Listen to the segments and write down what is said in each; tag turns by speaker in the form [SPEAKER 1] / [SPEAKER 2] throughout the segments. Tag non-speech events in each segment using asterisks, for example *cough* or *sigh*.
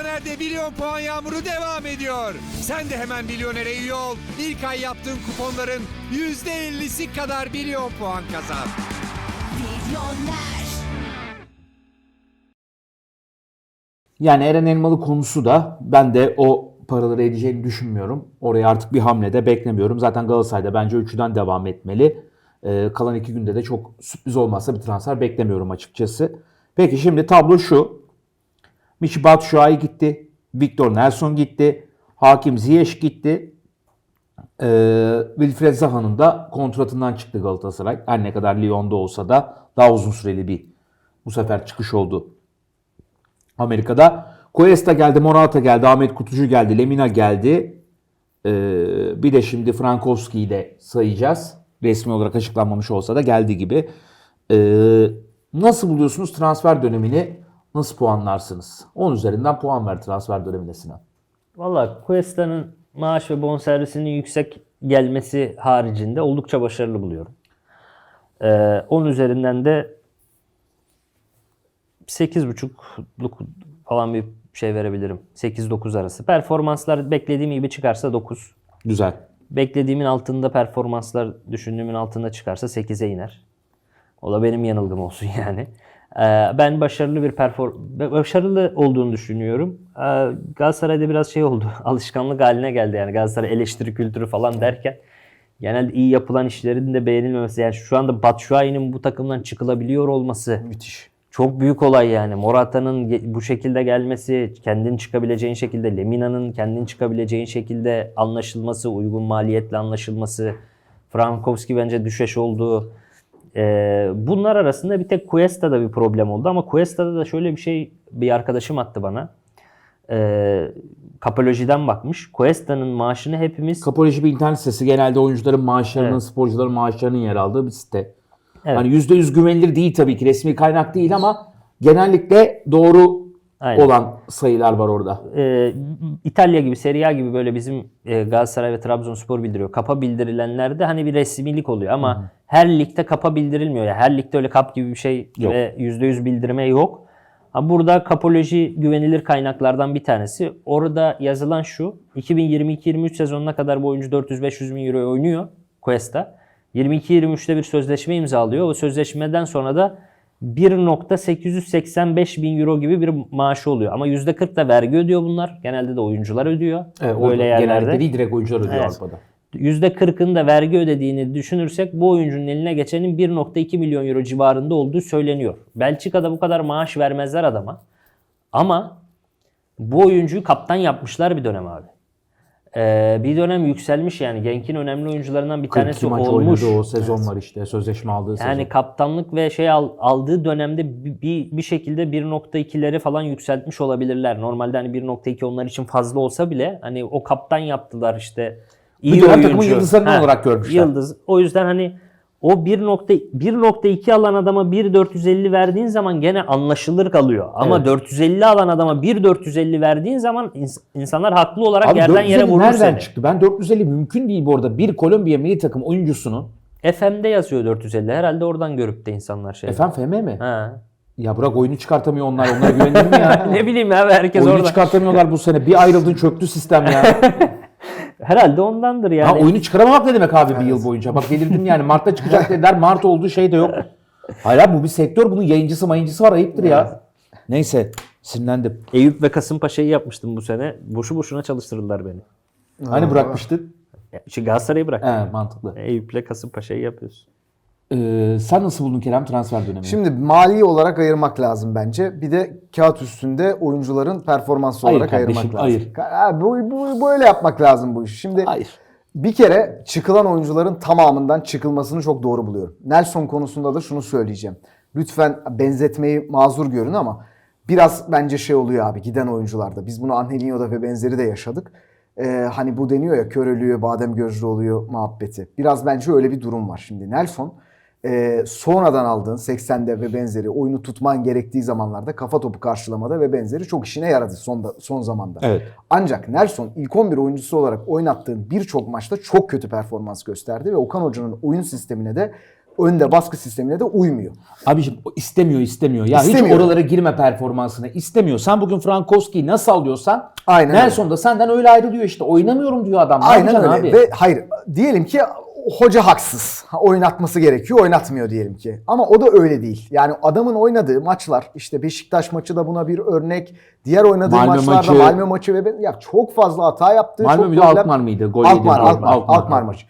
[SPEAKER 1] Milyoner'de milyon puan yağmuru devam ediyor. Sen de hemen Milyoner'e üye ol. İlk ay yaptığın kuponların %50'si kadar milyon puan kazan.
[SPEAKER 2] Milyoner.
[SPEAKER 3] Yani Eren Elmalı konusu da ben de o paraları edeceğini düşünmüyorum. Oraya artık bir hamle de beklemiyorum. Zaten Galatasaray'da bence üçüden devam etmeli. Ee, kalan iki günde de çok sürpriz olmazsa bir transfer beklemiyorum açıkçası. Peki şimdi tablo şu. Michi Batshuayi gitti. Victor Nelson gitti. Hakim Ziyech gitti. Ee, Wilfred Zaha'nın da kontratından çıktı Galatasaray. Her ne kadar Lyon'da olsa da daha uzun süreli bir bu sefer çıkış oldu Amerika'da. Cuesta geldi, Morata geldi, Ahmet Kutucu geldi, Lemina geldi. Ee, bir de şimdi Frankowski'yi de sayacağız. Resmi olarak açıklanmamış olsa da geldi gibi. Ee, nasıl buluyorsunuz transfer dönemini? Nasıl puanlarsınız? 10 üzerinden puan ver transfer dönemine Sinan.
[SPEAKER 4] Valla Cuesta'nın maaş ve bonservisinin yüksek gelmesi haricinde oldukça başarılı buluyorum. Ee, 10 üzerinden de 8.5'luk falan bir şey verebilirim. 8-9 arası. Performanslar beklediğim gibi çıkarsa 9.
[SPEAKER 3] Güzel.
[SPEAKER 4] Beklediğimin altında performanslar düşündüğümün altında çıkarsa 8'e iner. O da benim yanılgım olsun *laughs* yani. Ee, ben başarılı bir perform başarılı olduğunu düşünüyorum. Ee, Galatasaray'da biraz şey oldu. *laughs* Alışkanlık haline geldi yani Galatasaray eleştiri kültürü falan derken genelde iyi yapılan işlerin de beğenilmemesi. Yani şu anda Batshuayi'nin bu takımdan çıkılabiliyor olması
[SPEAKER 3] Müthiş.
[SPEAKER 4] çok büyük olay yani. Morata'nın bu şekilde gelmesi, kendin çıkabileceğin şekilde, Lemina'nın kendin çıkabileceğin şekilde anlaşılması, uygun maliyetle anlaşılması, Frankowski bence düşeş oldu. Ee, bunlar arasında bir tek Cuesta'da bir problem oldu ama Cuesta'da da şöyle bir şey bir arkadaşım attı bana. Ee, Kapolojiden bakmış. Cuesta'nın maaşını hepimiz
[SPEAKER 3] Kapoloji bir internet sitesi. Genelde oyuncuların maaşlarının,
[SPEAKER 4] Evet.
[SPEAKER 3] sporcuların maaşlarının yer aldığı bir site.
[SPEAKER 4] Evet.
[SPEAKER 3] Hani %100 güvenilir değil tabii ki. Resmi kaynak değil ama genellikle doğru
[SPEAKER 4] Aynen.
[SPEAKER 3] olan sayılar var orada.
[SPEAKER 4] e, İtalya gibi, Serie A gibi böyle bizim e, Galatasaray ve Trabzonspor bildiriyor. Kapa bildirilenlerde hani bir resmilik oluyor ama her ligde kapa bildirilmiyor. ya her ligde öyle kap gibi bir şey
[SPEAKER 3] Yok.
[SPEAKER 4] ve %100 bildirme yok. Ha, burada kapoloji güvenilir kaynaklardan bir tanesi. Orada yazılan şu. 2022-23 sezonuna kadar bu oyuncu 400-500 bin euro oynuyor Cuesta. 22-23'te bir sözleşme imzalıyor. O sözleşmeden sonra da 1.885 bin euro gibi bir maaşı oluyor. Ama %40 da vergi ödüyor bunlar. Genelde de oyuncular ödüyor.
[SPEAKER 3] Evet,
[SPEAKER 4] Böyle yerlerde.
[SPEAKER 3] değil direkt oyuncular ödüyor
[SPEAKER 4] Evet.
[SPEAKER 3] Avrupa'da.
[SPEAKER 4] %40'ın da vergi ödediğini düşünürsek bu oyuncunun eline geçenin 1.2 milyon euro civarında olduğu söyleniyor. Belçika'da bu kadar maaş vermezler adama. Ama bu oyuncuyu kaptan yapmışlar bir dönem abi. Ee, bir dönem yükselmiş yani. Genk'in önemli oyuncularından bir
[SPEAKER 3] 42
[SPEAKER 4] tanesi
[SPEAKER 3] maç
[SPEAKER 4] olmuş.
[SPEAKER 3] o sezon var işte. Sözleşme aldığı
[SPEAKER 4] Yani
[SPEAKER 3] sezon.
[SPEAKER 4] kaptanlık ve şey al- aldığı dönemde bir, bir, bir şekilde 1.2'leri falan yükseltmiş olabilirler. Normalde hani 1.2 onlar için fazla olsa bile hani o kaptan yaptılar işte. İyi
[SPEAKER 3] dönem
[SPEAKER 4] oyuncu.
[SPEAKER 3] takımın yıldızlarından olarak görmüşler.
[SPEAKER 4] Yıldız. O yüzden hani o 1.1.2 alan adama 1.450 verdiğin zaman gene anlaşılır kalıyor. Ama
[SPEAKER 3] Evet.
[SPEAKER 4] 450 alan adama 1.450 verdiğin zaman ins- insanlar haklı olarak
[SPEAKER 3] Abi
[SPEAKER 4] yerden yere
[SPEAKER 3] 450
[SPEAKER 4] vurur
[SPEAKER 3] nereden
[SPEAKER 4] seni.
[SPEAKER 3] çıktı? Ben 450 mümkün değil bu arada. Bir Kolombiya milli takım oyuncusunun
[SPEAKER 4] FM'de yazıyor 450. Herhalde oradan görüp de insanlar şey.
[SPEAKER 3] efendim FM mi?
[SPEAKER 4] Ha.
[SPEAKER 3] Ya bırak oyunu çıkartamıyor onlar. Onlara güvenilir mi ya? *laughs*
[SPEAKER 4] ne bileyim abi herkes
[SPEAKER 3] oyunu
[SPEAKER 4] orada.
[SPEAKER 3] çıkartamıyorlar bu sene. Bir ayrıldın çöktü sistem ya. *laughs*
[SPEAKER 4] Herhalde ondandır yani.
[SPEAKER 3] Ha oyunu çıkaramamak ne demek abi bir yıl boyunca? Bak delirdim yani. Mart'ta çıkacak *laughs* dediler. Mart olduğu şey de yok. Hayır abi bu bir sektör. Bunun yayıncısı mayıncısı var. Ayıptır ya. Neyse. Sinirlendim.
[SPEAKER 4] Eyüp ve Kasımpaşa'yı yapmıştım bu sene. Boşu boşuna çalıştırdılar beni.
[SPEAKER 3] Hani bırakmıştın?
[SPEAKER 4] Şimdi Galatasaray'ı bırak.
[SPEAKER 3] He mantıklı.
[SPEAKER 4] Eyüp'le Kasımpaşa'yı yapıyorsun.
[SPEAKER 3] Ee, sen nasıl buldun Kerem transfer dönemini?
[SPEAKER 5] Şimdi mali olarak ayırmak lazım bence. Bir de kağıt üstünde oyuncuların performansı
[SPEAKER 3] Hayır
[SPEAKER 5] olarak
[SPEAKER 3] kardeşim,
[SPEAKER 5] ayırmak lazım.
[SPEAKER 3] hayır.
[SPEAKER 5] Ha, bu, bu, böyle yapmak lazım bu işi. Şimdi
[SPEAKER 3] Hayır.
[SPEAKER 5] bir kere çıkılan oyuncuların tamamından çıkılmasını çok doğru buluyorum. Nelson konusunda da şunu söyleyeceğim. Lütfen benzetmeyi mazur görün ama biraz bence şey oluyor abi giden oyuncularda. Biz bunu Angelinho'da ve benzeri de yaşadık. Ee, hani bu deniyor ya kör ölüyor, badem gözlü oluyor muhabbeti. Biraz bence öyle bir durum var şimdi. Nelson e, sonradan aldığın 80'de ve benzeri oyunu tutman gerektiği zamanlarda kafa topu karşılamada ve benzeri çok işine yaradı son, da, son zamanda.
[SPEAKER 3] Evet.
[SPEAKER 5] Ancak Nelson ilk 11 oyuncusu olarak oynattığın birçok maçta çok kötü performans gösterdi ve Okan Hoca'nın oyun sistemine de önde baskı sistemine de uymuyor.
[SPEAKER 3] O istemiyor istemiyor. Ya hiç
[SPEAKER 5] İstemiyor.
[SPEAKER 3] oralara girme performansına. istemiyor. Sen bugün Frankowski'yi nasıl alıyorsan
[SPEAKER 5] Aynen
[SPEAKER 3] Nelson da senden öyle ayrılıyor işte. Oynamıyorum diyor adam. Ne
[SPEAKER 5] Aynen öyle.
[SPEAKER 3] abi?
[SPEAKER 5] Ve hayır diyelim ki hoca haksız. Ha, Oynatması gerekiyor, oynatmıyor diyelim ki. Ama o da öyle değil. Yani adamın oynadığı maçlar işte Beşiktaş maçı da buna bir örnek. Diğer oynadığı
[SPEAKER 3] Malmö
[SPEAKER 5] maçlarda
[SPEAKER 3] maçı-
[SPEAKER 5] Malmö maçı ve ben- ya çok fazla hata yaptığı
[SPEAKER 3] Malmö
[SPEAKER 5] çok
[SPEAKER 3] müydü,
[SPEAKER 5] problem-
[SPEAKER 3] Alkmaar mıydı? Gol
[SPEAKER 5] Alkmaar,
[SPEAKER 3] galiba.
[SPEAKER 5] Alkmaar,
[SPEAKER 3] Alkmaar.
[SPEAKER 5] Alkmaar maçı.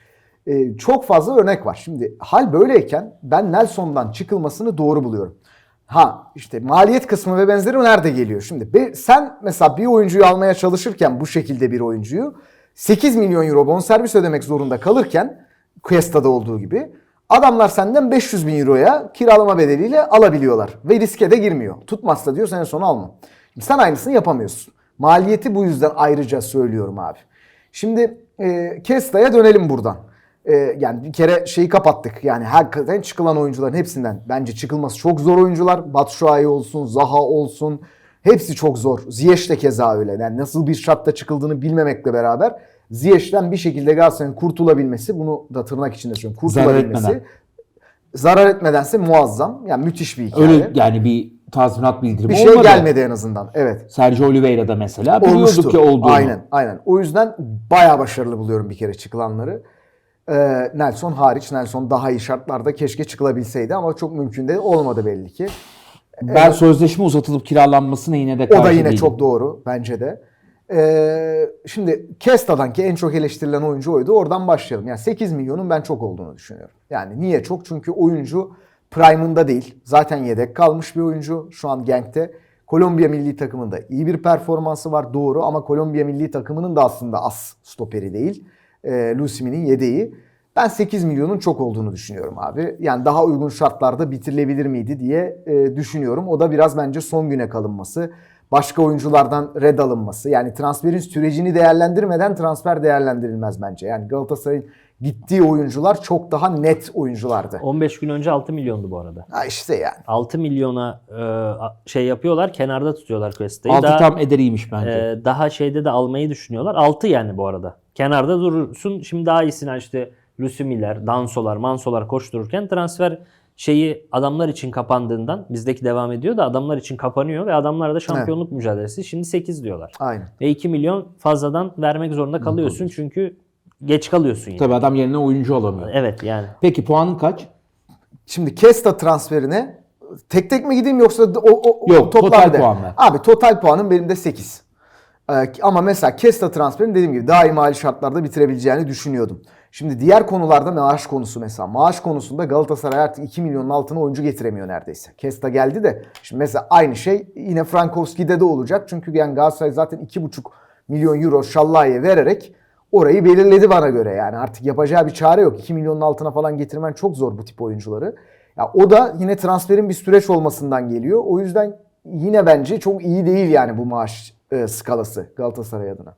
[SPEAKER 5] Ee, çok fazla örnek var. Şimdi hal böyleyken ben Nelson'dan çıkılmasını doğru buluyorum. Ha işte maliyet kısmı ve benzeri nerede geliyor? Şimdi be- sen mesela bir oyuncuyu almaya çalışırken bu şekilde bir oyuncuyu 8 milyon euro bonservis ödemek zorunda kalırken Cuesta'da olduğu gibi adamlar senden 500 bin euroya kiralama bedeliyle alabiliyorlar. Ve riske de girmiyor. Tutmazsa diyor sene sonu alma. Şimdi sen aynısını yapamıyorsun. Maliyeti bu yüzden ayrıca söylüyorum abi. Şimdi e, Kesta'ya dönelim buradan. E, yani bir kere şeyi kapattık. Yani hakikaten çıkılan oyuncuların hepsinden bence çıkılması çok zor oyuncular. Batshuayi olsun, Zaha olsun. Hepsi çok zor. Ziyech de keza öyle. Yani nasıl bir şartta çıkıldığını bilmemekle beraber Ziyech'ten bir şekilde Galatasaray'ın kurtulabilmesi, bunu da tırnak içinde söylüyorum,
[SPEAKER 3] Zarar
[SPEAKER 5] kurtulabilmesi
[SPEAKER 3] etmeden.
[SPEAKER 5] zarar etmedense muazzam. Yani müthiş bir hikaye.
[SPEAKER 3] Öyle yani bir tazminat bildirimi
[SPEAKER 5] bir şey
[SPEAKER 3] olmadı.
[SPEAKER 5] gelmedi en azından. Evet.
[SPEAKER 3] Sergio Oliveira'da mesela biliyorduk
[SPEAKER 5] Olmuştu.
[SPEAKER 3] ki olduğunu.
[SPEAKER 5] Aynen, aynen. O yüzden bayağı başarılı buluyorum bir kere çıkılanları. Ee, Nelson hariç. Nelson daha iyi şartlarda keşke çıkılabilseydi ama çok mümkün de olmadı belli ki.
[SPEAKER 3] Ben sözleşme uzatılıp kiralanmasına yine de
[SPEAKER 5] O
[SPEAKER 3] karşı
[SPEAKER 5] da yine
[SPEAKER 3] değilim.
[SPEAKER 5] çok doğru bence de. Ee, şimdi Kesta'dan ki en çok eleştirilen oyuncu oydu. Oradan başlayalım. Yani 8 milyonun ben çok olduğunu düşünüyorum. Yani niye çok? Çünkü oyuncu prime'ında değil. Zaten yedek kalmış bir oyuncu şu an Genk'te. Kolombiya milli takımında iyi bir performansı var doğru ama Kolombiya milli takımının da aslında as stoperi değil. Ee, Lusimi'nin yedeği. Ben 8 milyonun çok olduğunu düşünüyorum abi. Yani daha uygun şartlarda bitirilebilir miydi diye e, düşünüyorum. O da biraz bence son güne kalınması. Başka oyunculardan red alınması. Yani transferin sürecini değerlendirmeden transfer değerlendirilmez bence. Yani Galatasaray'ın gittiği oyuncular çok daha net oyunculardı.
[SPEAKER 4] 15 gün önce 6 milyondu bu arada.
[SPEAKER 5] Ha işte yani.
[SPEAKER 4] 6 milyona e, şey yapıyorlar, kenarda tutuyorlar Cuesta'yı.
[SPEAKER 3] Altı
[SPEAKER 4] Daha,
[SPEAKER 3] tam ederiymiş bence.
[SPEAKER 4] e, daha şeyde de almayı düşünüyorlar. 6 yani bu arada. Kenarda durursun. Şimdi daha iyisine işte Lusumiler, Dansolar, Mansolar koştururken transfer şeyi adamlar için kapandığından bizdeki devam ediyor da adamlar için kapanıyor ve adamlar da şampiyonluk mücadelesi. Şimdi 8 diyorlar.
[SPEAKER 5] Aynen.
[SPEAKER 4] Ve 2 milyon fazladan vermek zorunda kalıyorsun çünkü geç kalıyorsun yine.
[SPEAKER 3] Tabii adam yerine oyuncu alamıyor.
[SPEAKER 4] Evet yani.
[SPEAKER 3] Peki puanın kaç?
[SPEAKER 5] Şimdi Kesta transferine tek tek mi gideyim yoksa o, o,
[SPEAKER 3] Yok,
[SPEAKER 5] toplam
[SPEAKER 3] total
[SPEAKER 5] de?
[SPEAKER 3] puan ver.
[SPEAKER 5] Abi total puanım benim de 8. Ee, ama mesela Kesta transferini dediğim gibi daha iyi mali şartlarda bitirebileceğini düşünüyordum. Şimdi diğer konularda maaş konusu mesela. Maaş konusunda Galatasaray artık 2 milyonun altına oyuncu getiremiyor neredeyse. Kesta geldi de şimdi mesela aynı şey yine Frankowski'de de olacak. Çünkü yani Galatasaray zaten 2,5 milyon euro Şallah'ya vererek orayı belirledi bana göre. Yani artık yapacağı bir çare yok. 2 milyonun altına falan getirmen çok zor bu tip oyuncuları. Ya o da yine transferin bir süreç olmasından geliyor. O yüzden yine bence çok iyi değil yani bu maaş e, skalası Galatasaray adına.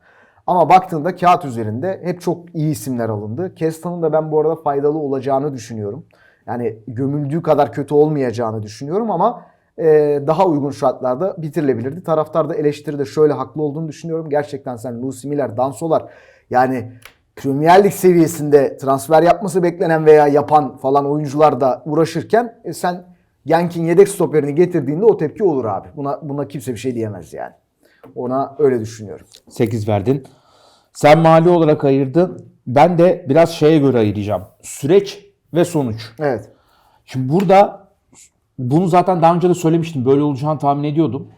[SPEAKER 5] Ama baktığında kağıt üzerinde hep çok iyi isimler alındı. Kesta'nın da ben bu arada faydalı olacağını düşünüyorum. Yani gömüldüğü kadar kötü olmayacağını düşünüyorum ama e, daha uygun şartlarda bitirilebilirdi. Taraftar da eleştiride şöyle haklı olduğunu düşünüyorum. Gerçekten sen Lucy Miller, Dansolar yani Premier Lig seviyesinde transfer yapması beklenen veya yapan falan oyuncular da uğraşırken e, sen Genk'in yedek stoperini getirdiğinde o tepki olur abi. Buna buna kimse bir şey diyemez yani. Ona öyle düşünüyorum.
[SPEAKER 3] 8 verdin. Sen mali olarak ayırdın. Ben de biraz şeye göre ayıracağım. Süreç ve sonuç.
[SPEAKER 5] Evet.
[SPEAKER 3] Şimdi burada bunu zaten daha önce de söylemiştim. Böyle olacağını tahmin ediyordum.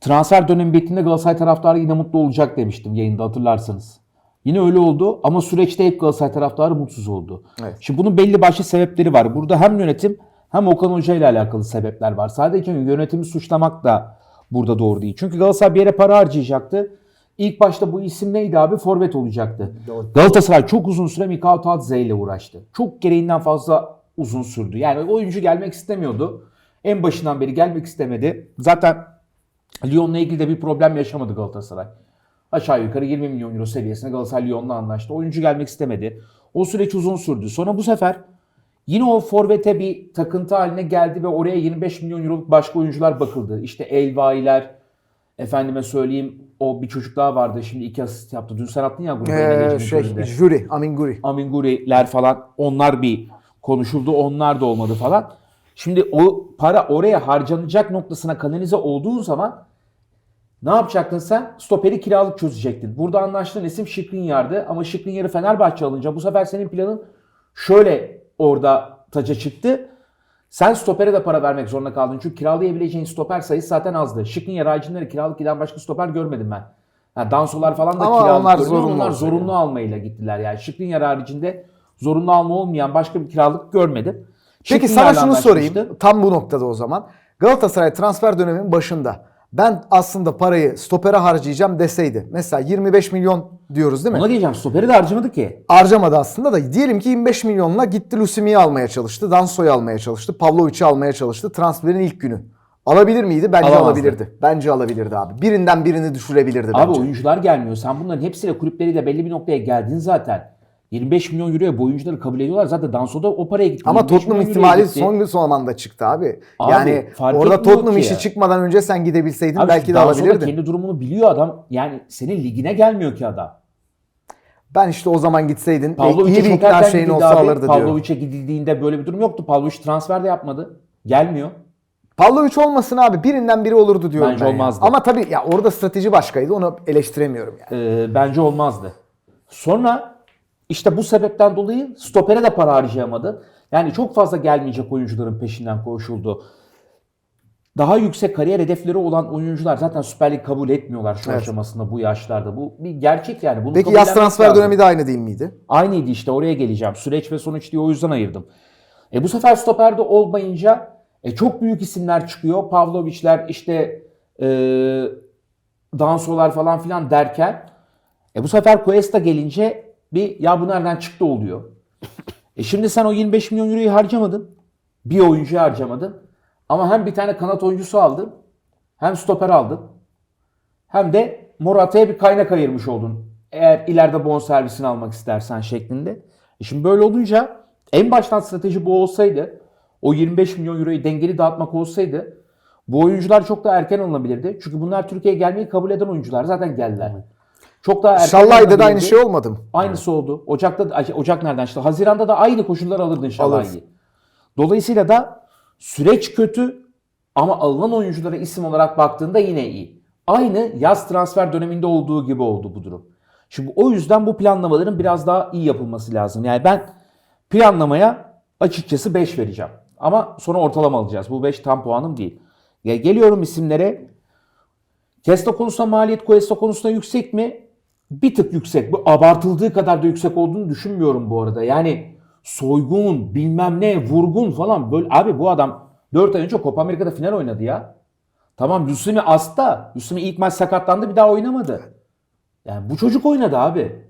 [SPEAKER 3] Transfer dönemi bittiğinde Galatasaray taraftarı yine mutlu olacak demiştim yayında hatırlarsanız. Yine öyle oldu ama süreçte hep Galatasaray taraftarı mutsuz oldu.
[SPEAKER 5] Evet.
[SPEAKER 3] Şimdi bunun belli başlı sebepleri var. Burada hem yönetim hem Okan Hoca ile alakalı sebepler var. Sadece yönetimi suçlamak da burada doğru değil. Çünkü Galatasaray bir yere para harcayacaktı. İlk başta bu isim neydi abi? Forvet olacaktı. Galatasaray çok uzun süre Mikao Tadze ile uğraştı. Çok gereğinden fazla uzun sürdü. Yani oyuncu gelmek istemiyordu. En başından beri gelmek istemedi. Zaten Lyon'la ilgili de bir problem yaşamadı Galatasaray. Aşağı yukarı 20 milyon euro seviyesinde Galatasaray Lyon'la anlaştı. Oyuncu gelmek istemedi. O süreç uzun sürdü. Sonra bu sefer yine o forvete bir takıntı haline geldi ve oraya 25 milyon euroluk başka oyuncular bakıldı. İşte Elvailer, efendime söyleyeyim o bir çocuk daha vardı. Şimdi iki asist yaptı. Dün sen attın ya grubu.
[SPEAKER 5] Ee, şey,
[SPEAKER 3] golünde.
[SPEAKER 5] Juri, Amin Guri.
[SPEAKER 3] Aminguri'ler falan onlar bir konuşuldu. Onlar da olmadı falan. Şimdi o para oraya harcanacak noktasına kanalize olduğu zaman ne yapacaktın sen? Stoperi kiralık çözecektin. Burada anlaştığın isim Şikrinyar'dı ama Şikrinyar'ı Fenerbahçe alınca bu sefer senin planın şöyle orada taca çıktı. Sen stopere de para vermek zorunda kaldın. Çünkü kiralayabileceğin stoper sayısı zaten azdı. Şikrinyar haricinde kiralık giden başka stoper görmedim ben. Ha, dansolar falan da
[SPEAKER 5] Ama
[SPEAKER 3] kiralık
[SPEAKER 5] onlar zorunlu
[SPEAKER 3] Onlar zorunlu almayla gittiler yani. Şikrinyar haricinde zorunlu alma olmayan başka bir kiralık görmedim.
[SPEAKER 5] Peki
[SPEAKER 3] Skriniar'la
[SPEAKER 5] sana şunu sorayım. Tam bu noktada o zaman. Galatasaray transfer döneminin başında ben aslında parayı stopere harcayacağım deseydi. Mesela 25 milyon diyoruz değil mi?
[SPEAKER 3] Ona diyeceğim stoperi de harcamadı ki.
[SPEAKER 5] Harcamadı aslında da diyelim ki 25 milyonla gitti Lusimi'yi almaya çalıştı. Danso'yu almaya çalıştı. Pavlovic'i almaya çalıştı. Transferin ilk günü. Alabilir miydi? Bence
[SPEAKER 3] Alamazdı.
[SPEAKER 5] alabilirdi. Bence alabilirdi abi. Birinden birini düşürebilirdi
[SPEAKER 3] Abi
[SPEAKER 5] bence.
[SPEAKER 3] oyuncular gelmiyor. Sen bunların hepsiyle kulüpleriyle belli bir noktaya geldin zaten. 25 milyon euroya bu oyuncuları kabul ediyorlar. Zaten Danso'da o paraya gitti.
[SPEAKER 5] Ama
[SPEAKER 3] 25
[SPEAKER 5] Tottenham ihtimali
[SPEAKER 3] gitti.
[SPEAKER 5] son son zamanda çıktı abi.
[SPEAKER 3] Abi,
[SPEAKER 5] yani orada Tottenham işi
[SPEAKER 3] ya.
[SPEAKER 5] çıkmadan önce sen gidebilseydin
[SPEAKER 3] Abi
[SPEAKER 5] belki de
[SPEAKER 3] Danso da
[SPEAKER 5] alabilirdin.
[SPEAKER 3] kendi durumunu biliyor adam. Yani senin ligine gelmiyor ki adam.
[SPEAKER 5] Ben işte o zaman gitseydin
[SPEAKER 3] Pavlovic'e
[SPEAKER 5] iyi bir
[SPEAKER 3] erken
[SPEAKER 5] şeyin olsa
[SPEAKER 3] abi.
[SPEAKER 5] alırdı diyorum.
[SPEAKER 3] Pavlovic'e gidildiğinde böyle bir durum yoktu. Pavlovic transfer de yapmadı. Gelmiyor.
[SPEAKER 5] Pavlovic olmasın abi birinden biri olurdu diyorum
[SPEAKER 3] Bence
[SPEAKER 5] ben ya.
[SPEAKER 3] olmazdı.
[SPEAKER 5] Ama tabii ya orada strateji başkaydı onu eleştiremiyorum yani.
[SPEAKER 3] Ee, bence olmazdı. Sonra işte bu sebepten dolayı stopere de para harcayamadı. Yani çok fazla gelmeyecek oyuncuların peşinden koşuldu. Daha yüksek kariyer hedefleri olan oyuncular zaten Süper Lig kabul etmiyorlar şu
[SPEAKER 5] Evet.
[SPEAKER 3] aşamasında bu yaşlarda. Bu bir gerçek yani. Bunu
[SPEAKER 5] Peki yaz transfer
[SPEAKER 3] lazım.
[SPEAKER 5] dönemi de aynı değil miydi?
[SPEAKER 3] Aynıydı işte oraya geleceğim. Süreç ve sonuç diye o yüzden ayırdım. E bu sefer stoperde olmayınca e, çok büyük isimler çıkıyor. Pavlovic'ler işte e, Dansolar falan filan derken e bu sefer Cuesta gelince bir ya bu nereden çıktı oluyor. E şimdi sen o 25 milyon euroyu harcamadın. Bir oyuncuyu harcamadın. Ama hem bir tane kanat oyuncusu aldın. Hem stoper aldın. Hem de Morata'ya bir kaynak ayırmış oldun. Eğer ileride bonservisini almak istersen şeklinde. E şimdi böyle olunca en baştan strateji bu olsaydı o 25 milyon euroyu dengeli dağıtmak olsaydı bu oyuncular çok daha erken alınabilirdi. Çünkü bunlar Türkiye'ye gelmeyi kabul eden oyuncular. Zaten geldiler. Çok daha erken
[SPEAKER 5] Şallay'da da aynı şey olmadı mı?
[SPEAKER 3] Aynısı oldu. Ocak'ta ay, Ocak nereden işte Haziran'da da aynı koşullar alırdın.
[SPEAKER 5] Alırsın.
[SPEAKER 3] Dolayısıyla da süreç kötü ama alınan oyunculara isim olarak baktığında yine iyi. Aynı yaz transfer döneminde olduğu gibi oldu bu durum. Şimdi o yüzden bu planlamaların biraz daha iyi yapılması lazım. Yani ben planlamaya açıkçası 5 vereceğim. Ama sonra ortalama alacağız. Bu 5 tam puanım değil. Ya geliyorum isimlere. Kesta konusunda maliyet Cuesta konusunda yüksek mi? Bir tık yüksek. Bu abartıldığı kadar da yüksek olduğunu düşünmüyorum bu arada. Yani soygun, bilmem ne, vurgun falan böyle abi bu adam 4 ay önce Copa Amerika'da final oynadı ya. Tamam Lusumi hasta. Lusumi ilk maç sakatlandı bir daha oynamadı. Yani bu çocuk oynadı abi.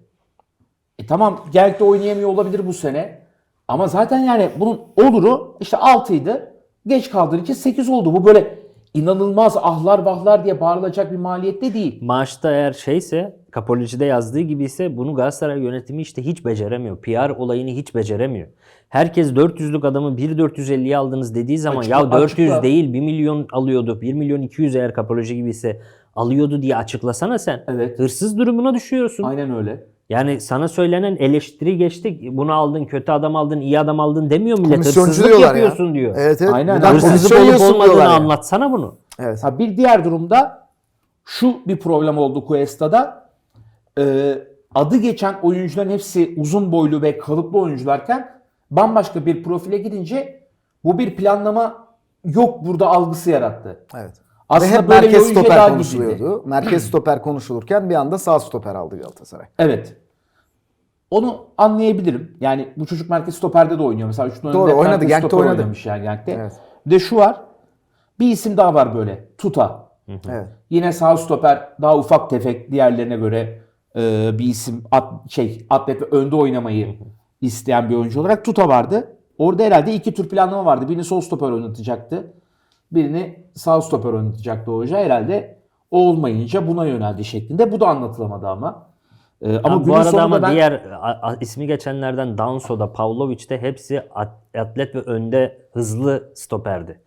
[SPEAKER 3] E tamam Genk de oynayamıyor olabilir bu sene. Ama zaten yani bunun oluru işte 6'ydı. Geç kaldığın için 8 oldu. Bu böyle inanılmaz ahlar vahlar diye bağırılacak bir maliyette değil.
[SPEAKER 4] Maaşta eğer şeyse Kapolici'de yazdığı gibi ise bunu Galatasaray yönetimi işte hiç beceremiyor. PR olayını hiç beceremiyor. Herkes 400'lük adamı 1.450'ye aldınız dediği zaman
[SPEAKER 3] Açıkla-
[SPEAKER 4] ya 400
[SPEAKER 3] açıkla.
[SPEAKER 4] değil 1 milyon alıyordu. 1 milyon 200 eğer Kapolici gibi ise alıyordu diye açıklasana sen.
[SPEAKER 3] Evet.
[SPEAKER 4] Hırsız durumuna düşüyorsun.
[SPEAKER 3] Aynen öyle.
[SPEAKER 4] Yani sana söylenen eleştiri geçtik. Bunu aldın, kötü adam aldın, iyi adam aldın demiyor millet. Hırsızlık yapıyorsun
[SPEAKER 5] ya.
[SPEAKER 4] diyor.
[SPEAKER 5] Evet evet.
[SPEAKER 3] Aynen. Hırsızlık
[SPEAKER 4] olup olmadığını
[SPEAKER 5] diyorlar ya.
[SPEAKER 4] anlatsana bunu.
[SPEAKER 5] Evet.
[SPEAKER 3] Ha, bir diğer durumda şu bir problem oldu Cuesta'da. Ee, adı geçen oyuncuların hepsi uzun boylu ve kalıplı oyuncularken bambaşka bir profile gidince bu bir planlama yok burada algısı yarattı.
[SPEAKER 5] Evet.
[SPEAKER 3] Aslında
[SPEAKER 5] Ve hep
[SPEAKER 3] böyle
[SPEAKER 5] merkez stoper konuşuluyordu. Merkez stoper konuşulurken bir anda sağ stoper aldı Galatasaray.
[SPEAKER 3] Evet. Onu anlayabilirim. Yani bu çocuk merkez stoperde de oynuyor. Mesela üç
[SPEAKER 5] Doğru,
[SPEAKER 3] dönemde
[SPEAKER 5] oynadı. Genk'te oynadı.
[SPEAKER 3] oynamış yani Genk'te.
[SPEAKER 5] Evet.
[SPEAKER 3] Bir de şu var. Bir isim daha var böyle. Tuta.
[SPEAKER 5] Evet.
[SPEAKER 3] Yine sağ stoper daha ufak tefek diğerlerine göre e, bir isim at, şey atlet ve önde oynamayı isteyen bir oyuncu olarak Tuta vardı. Orada herhalde iki tür planlama vardı. Birini sol stoper oynatacaktı. Birini sağ stoper oynatacaktı hoca. Herhalde o olmayınca buna yöneldi şeklinde. Bu da anlatılamadı ama. E, ama
[SPEAKER 4] bu arada ama
[SPEAKER 3] ben
[SPEAKER 4] diğer ismi geçenlerden Danso'da, Pavlovic'de hepsi at- atlet ve önde hızlı stoperdi.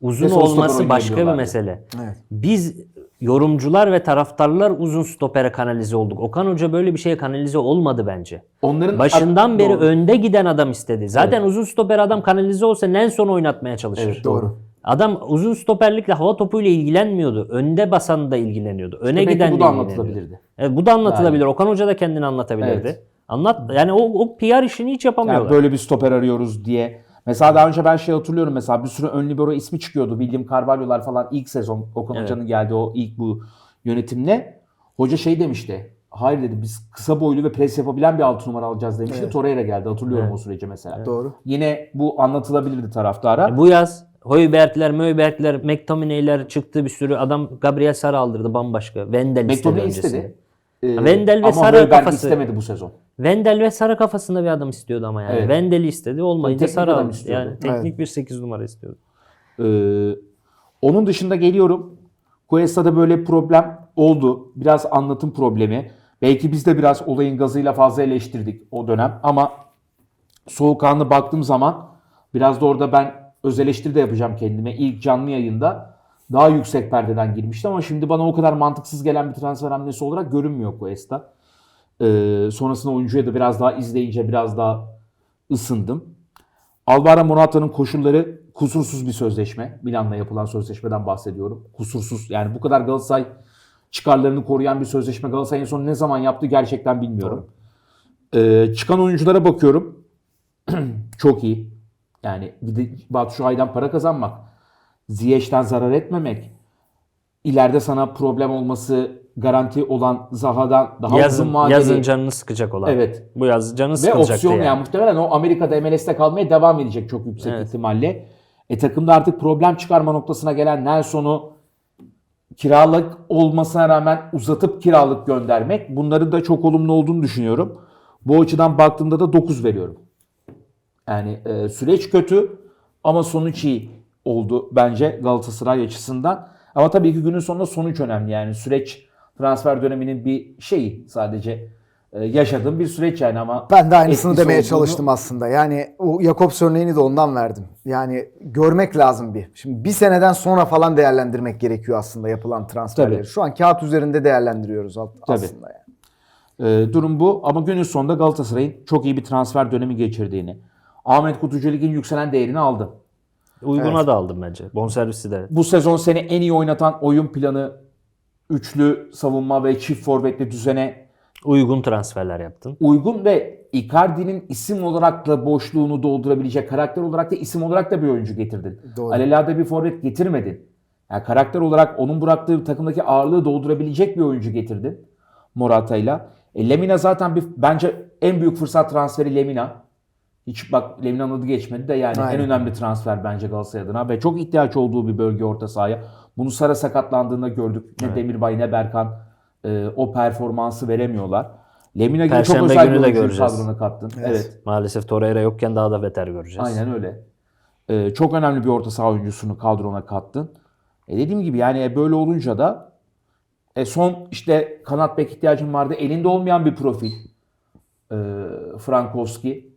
[SPEAKER 4] Uzun
[SPEAKER 3] stoper
[SPEAKER 4] olması başka bir mesele.
[SPEAKER 5] Evet.
[SPEAKER 4] Biz yorumcular ve taraftarlar uzun stopere kanalize olduk. Okan Hoca böyle bir şeye kanalize olmadı bence.
[SPEAKER 3] Onların
[SPEAKER 4] Başından beri
[SPEAKER 3] Doğru.
[SPEAKER 4] önde giden adam istedi. Zaten uzun stoper adam kanalize olsa Nelson oynatmaya çalışır.
[SPEAKER 3] Evet,
[SPEAKER 5] Doğru.
[SPEAKER 4] Adam uzun stoperlikle hava topuyla ilgilenmiyordu. Önde basan da ilgileniyordu. Öne
[SPEAKER 3] Belki
[SPEAKER 4] giden
[SPEAKER 3] bu da anlatılabilirdi.
[SPEAKER 4] Evet, bu da anlatılabilir. Okan Hoca da kendini anlatabilirdi.
[SPEAKER 3] Evet.
[SPEAKER 4] Anlat yani o, o PR işini hiç yapamıyorlar.
[SPEAKER 3] Yani böyle bir stoper arıyoruz diye. Mesela daha önce ben şey hatırlıyorum mesela bir sürü ön libero ismi çıkıyordu. William Carvalho'lar falan ilk sezon Okan
[SPEAKER 4] Evet.
[SPEAKER 3] Hoca'nın geldiği o ilk bu yönetimle. Hoca şey demişti. Hayır dedi biz kısa boylu ve pres yapabilen bir altı numara alacağız demişti.
[SPEAKER 5] Evet.
[SPEAKER 3] Torreira geldi hatırlıyorum
[SPEAKER 4] Evet.
[SPEAKER 3] o süreci mesela.
[SPEAKER 5] Doğru.
[SPEAKER 3] Yine bu anlatılabilirdi taraftara.
[SPEAKER 4] E, Bu yaz Hoiberg'ler, Möiberg'ler, McTominay'ler çıktı bir sürü. Adam Gabriel Sara aldırdı bambaşka. Wendell istedi
[SPEAKER 3] istedi. Ee,
[SPEAKER 4] Wendell ve
[SPEAKER 3] ama
[SPEAKER 4] Sara kafası.
[SPEAKER 3] istemedi bu sezon.
[SPEAKER 4] Wendell ve Sara kafasında bir adam istiyordu ama yani.
[SPEAKER 3] Evet.
[SPEAKER 4] Wendell'i istedi olmayınca Sara
[SPEAKER 3] adam istiyordu.
[SPEAKER 4] Yani teknik bir 8 numara istiyordu.
[SPEAKER 3] Ee, onun dışında geliyorum. Cuesta'da böyle problem oldu. Biraz anlatım problemi. Belki biz de biraz olayın gazıyla fazla eleştirdik o dönem. Ama soğukkanlı baktığım zaman biraz da orada ben öz eleştiri de yapacağım kendime. İlk canlı yayında daha yüksek perdeden girmişti ama şimdi bana o kadar mantıksız gelen bir transfer hamlesi olarak görünmüyor Cuesta. Ee, sonrasında oyuncuya da biraz daha izleyince biraz daha ısındım. Alvaro Morata'nın koşulları kusursuz bir sözleşme. Milan'la yapılan sözleşmeden bahsediyorum. Kusursuz. Yani bu kadar Galatasaray çıkarlarını koruyan bir sözleşme Galatasaray en son ne zaman yaptı gerçekten bilmiyorum. Ee, çıkan oyunculara bakıyorum. *clears throat* Çok iyi. Yani Batu Şuay'dan para kazanmak. Ziyech'ten zarar etmemek. ileride sana problem olması garanti olan Zaha'dan daha uzun
[SPEAKER 4] Yazın,
[SPEAKER 3] vadeli.
[SPEAKER 4] yazın canını sıkacak olan.
[SPEAKER 3] Evet.
[SPEAKER 4] Bu yaz canı
[SPEAKER 3] Ve
[SPEAKER 4] sıkılacaktı
[SPEAKER 3] opsiyon yani.
[SPEAKER 4] yani.
[SPEAKER 3] muhtemelen o Amerika'da MLS'te kalmaya devam edecek çok yüksek
[SPEAKER 4] Evet.
[SPEAKER 3] ihtimalle. E takımda artık problem çıkarma noktasına gelen Nelson'u kiralık olmasına rağmen uzatıp kiralık göndermek bunların da çok olumlu olduğunu düşünüyorum. Bu açıdan baktığımda da 9 veriyorum. Yani e, süreç kötü ama sonuç iyi oldu bence Galatasaray açısından. Ama tabii ki günün sonunda sonuç önemli. Yani süreç transfer döneminin bir şeyi sadece e, yaşadığım bir süreç yani ama
[SPEAKER 5] Ben de aynısını demeye
[SPEAKER 3] olduğunu-
[SPEAKER 5] çalıştım aslında. Yani o Jakobs örneğini de ondan verdim. Yani görmek lazım bir. Şimdi bir seneden sonra falan değerlendirmek gerekiyor aslında yapılan transferleri.
[SPEAKER 3] Tabii.
[SPEAKER 5] Şu an kağıt üzerinde değerlendiriyoruz alt-
[SPEAKER 3] Tabii.
[SPEAKER 5] aslında. Yani.
[SPEAKER 3] E, durum bu ama günün sonunda Galatasaray'ın çok iyi bir transfer dönemi geçirdiğini, Ahmet Kutucu Lig'in yükselen değerini aldı.
[SPEAKER 4] Uyguna da aldım bence. Bonservisi de.
[SPEAKER 3] Bu sezon seni en iyi oynatan oyun planı, üçlü savunma ve çift forvetli düzene
[SPEAKER 4] Uygun transferler yaptın.
[SPEAKER 3] uygun ve Icardi'nin isim olarak da boşluğunu doldurabilecek, karakter olarak da isim olarak da bir oyuncu getirdin.
[SPEAKER 5] Doğru.
[SPEAKER 3] Alelade bir forvet getirmedin. Yani karakter olarak onun bıraktığı takımdaki ağırlığı doldurabilecek bir oyuncu getirdin Morata'yla. E, Lemina zaten bir bence en büyük fırsat transferi Lemina. Hiç bak Lemina'nın adı geçmedi de yani
[SPEAKER 5] Aynen.
[SPEAKER 3] en önemli transfer bence Galatasaray adına ve çok ihtiyaç olduğu bir bölge orta sahaya. Bunu Sara sakatlandığında gördük. Ne Demirbay ne Berkan e, o performansı veremiyorlar. Lemina gibi çok özel bir
[SPEAKER 4] günü de göreceğiz.
[SPEAKER 3] kadrona kattın.
[SPEAKER 5] Evet.
[SPEAKER 3] evet.
[SPEAKER 4] Maalesef Torreira yokken daha da beter göreceğiz.
[SPEAKER 3] Aynen öyle. Ee, çok önemli bir orta saha oyuncusunu kadrona kattın. E dediğim gibi yani e, böyle olunca da e, son işte kanat bek ihtiyacın vardı. Elinde olmayan bir profil. Ee, Frankowski.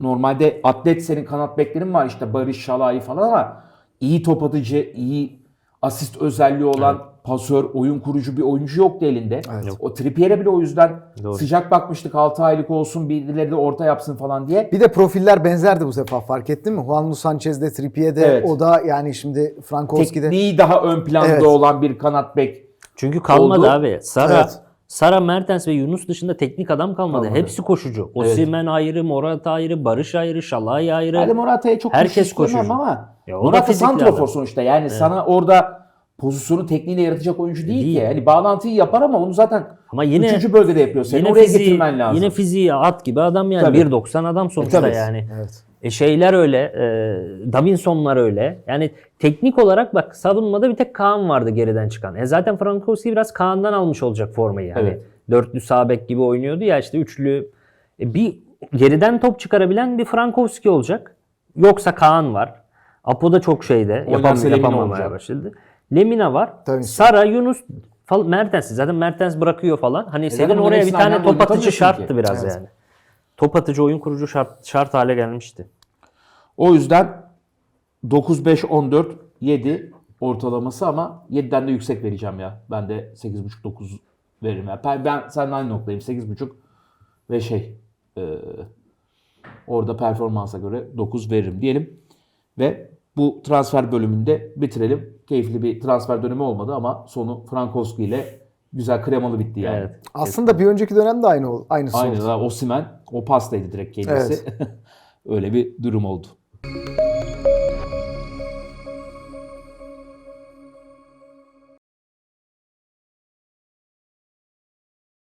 [SPEAKER 3] Normalde atlet senin kanat beklerin var işte Barış Şalai falan ama iyi top atıcı, iyi asist özelliği olan pasör, oyun kurucu bir oyuncu yoktu elinde.
[SPEAKER 5] Evet.
[SPEAKER 3] O Trippier'e bile o yüzden
[SPEAKER 4] Doğru.
[SPEAKER 3] sıcak bakmıştık 6 aylık olsun birileri de orta yapsın falan diye.
[SPEAKER 5] Bir de profiller benzerdi bu sefer fark ettin mi? Juan Sanchez'de, Trippier'de
[SPEAKER 3] Evet.
[SPEAKER 5] o da yani şimdi Frankowski'de.
[SPEAKER 3] tekniği daha ön planda
[SPEAKER 5] Evet.
[SPEAKER 3] olan bir kanat bek.
[SPEAKER 4] Çünkü kalmadı
[SPEAKER 3] Oldu.
[SPEAKER 4] abi. Sara,
[SPEAKER 5] Evet.
[SPEAKER 4] Sara Mertens ve Yunus dışında teknik adam kalmadı.
[SPEAKER 3] Kalmadı.
[SPEAKER 4] Hepsi koşucu. Osimhen ayrı, Morata ayrı, Barış ayrı, Şalay ayrı.
[SPEAKER 3] Yani Morata'ya çok
[SPEAKER 4] Herkes
[SPEAKER 3] koşucu. ama
[SPEAKER 4] Ya
[SPEAKER 3] Morata santrafor sonuçta. Yani sana orada pozisyonu tekniğiyle yaratacak oyuncu değil,
[SPEAKER 4] Değil.
[SPEAKER 3] ki. Yani bağlantıyı yapar ama onu zaten
[SPEAKER 4] Ama yine
[SPEAKER 3] üçüncü bölgede yapıyor. Seni
[SPEAKER 4] yine
[SPEAKER 3] oraya
[SPEAKER 4] fiziği,
[SPEAKER 3] getirmen lazım.
[SPEAKER 4] yine fiziği at gibi adam yani
[SPEAKER 3] Tabii.
[SPEAKER 4] 1.90 adam sonuçta
[SPEAKER 3] tabii.
[SPEAKER 4] yani.
[SPEAKER 5] Evet.
[SPEAKER 4] E şeyler öyle, e, Davinson'lar öyle. Yani teknik olarak bak savunmada bir tek Kaan vardı geriden çıkan. E zaten Frankowski biraz Kaan'dan almış olacak formayı. Hani
[SPEAKER 3] Evet.
[SPEAKER 4] dörtlü sağ bek gibi oynuyordu ya işte üçlü. E bir geriden top çıkarabilen bir Frankowski olacak. Yoksa Kaan var. Apo da çok şeyde yapam, yapamamaya başladı. Lemina var.
[SPEAKER 5] Tabii.
[SPEAKER 4] Sara, Yunus, fal- Mertens. Zaten Mertens bırakıyor falan. Hani senin
[SPEAKER 3] zaten
[SPEAKER 4] oraya bir tane top
[SPEAKER 3] oynatamıyorsun
[SPEAKER 4] şarttı
[SPEAKER 3] ki.
[SPEAKER 4] biraz
[SPEAKER 5] Evet.
[SPEAKER 4] yani. Top atıcı oyun kurucu şart, şart hale gelmişti.
[SPEAKER 3] O yüzden 9-5-14 7 ortalaması ama 7'den de yüksek vereceğim ya. Ben de 8.5-9 veririm. Ya. Ben, ben seninle aynı noktayım. 8.5 ve şey e, orada performansa göre 9 veririm diyelim. Ve bu transfer bölümünde bitirelim. Keyifli bir transfer dönemi olmadı ama sonu Frankowski ile güzel kremalı bitti yani.
[SPEAKER 4] Evet.
[SPEAKER 5] Aslında bir önceki dönemde aynı ol- aynısı
[SPEAKER 3] Aynı
[SPEAKER 5] oldu.
[SPEAKER 3] da Osimen o pastaydı direkt kendisi. *laughs* Öyle bir durum oldu.